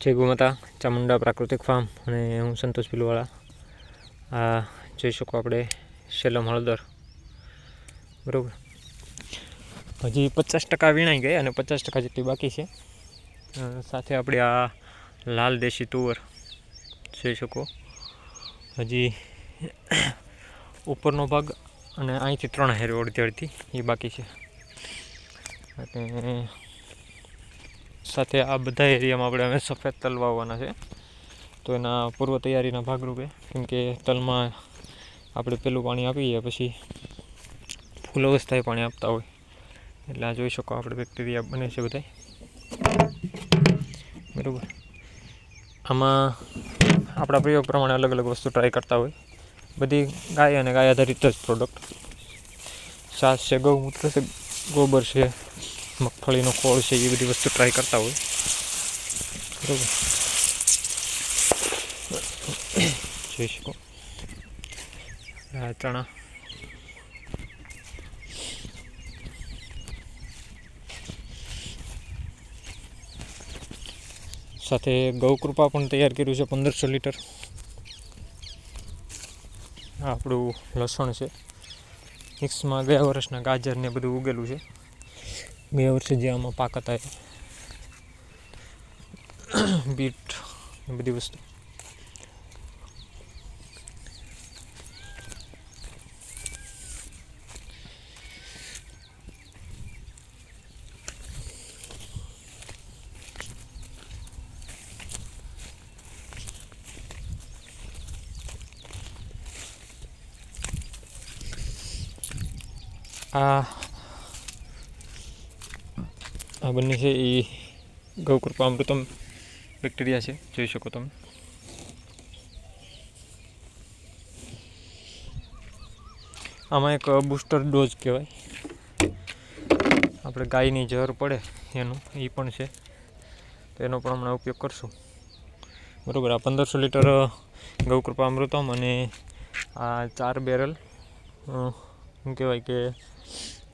જય ગુમાતા, ચામુંડા પ્રાકૃતિક ફાર્મ અને હું સંતોષ ભીલવાળા. આ જોઈ શકો આપણે સેલમ હળદર. બરાબર? હજી પચાસ ટકા વીણાઈ ગઈ અને પચાસ ટકા જેટલી બાકી છે. સાથે આપણે આ લાલ દેશી તુવર જોઈ શકો. હજી ઉપરનો ભાગ અને અહીંથી ત્રણ હેર અડધી અડધી એ બાકી છે. સાથે આ બધા એરિયામાં આપણે હવે સફેદ તલ વાવવાના છે. તો એના પૂર્વ તૈયારીના ભાગરૂપે, કેમ કે તલમાં આપણે પેલું પાણી આપીએ પછી ફૂલ અવસ્થાએ પાણી આપતા હોય. એટલે આ જોઈ શકો આપણે બેક્ટેરિયા બને છે બધાય. બરાબર. આમાં આપણા પ્રયોગ પ્રમાણે અલગ અલગ વસ્તુ ટ્રાય કરતા હોય. બધી ગાય અને ગાય આધારિત જ પ્રોડક્ટ છાશ છે, ગૌમૂત્ર છે, ગોબર છે મગફળીનો ખોળ છે એ બધી વસ્તુ ટ્રાય કરતા હોય. બરાબર. જોઈ શકો. ચણા સાથે ગૌકૃપા પણ તૈયાર કર્યું છે પંદરસો લીટર. આપણું લસણ છે. મિક્સમાં ગયા વર્ષના ગાજર ને બધું ઉગેલું છે. ગયા વર્ષે જે આમાં પાક હતા એ બીટ એ બધી વસ્તુ આ આ બંને છે એ ગૌકૃપા અમૃતમ બેક્ટેરિયા છે, જોઈ શકો તમે. આમાં એક બૂસ્ટર ડોઝ કહેવાય. આપણે ગાયની જર પડે એનું, એ પણ છે. તો એનો પણ હમણાં ઉપયોગ કરશું. બરાબર, આ પંદરસો લીટર ગૌકૃપા અમૃતમ અને આ ચાર બેરલ શું કહેવાય કે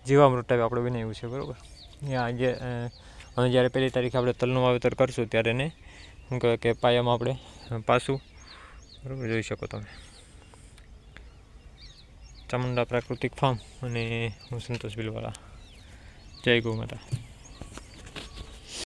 જીવામૃત ટાઈપ આપણે બનાવ્યું છે, બરાબર. ત્યાં જે અ, જ્યારે પહેલી તારીખે આપણે તલનું વાવેતર કરશું ત્યારે એને શું કહેવાય કે પાયામાં આપણે પાછું બરાબર જોઈ શકો તમે. ચામુંડા પ્રાકૃતિક ફાર્મ અને હું સંતોષ બિલવાળા. જય ગૌ માતા.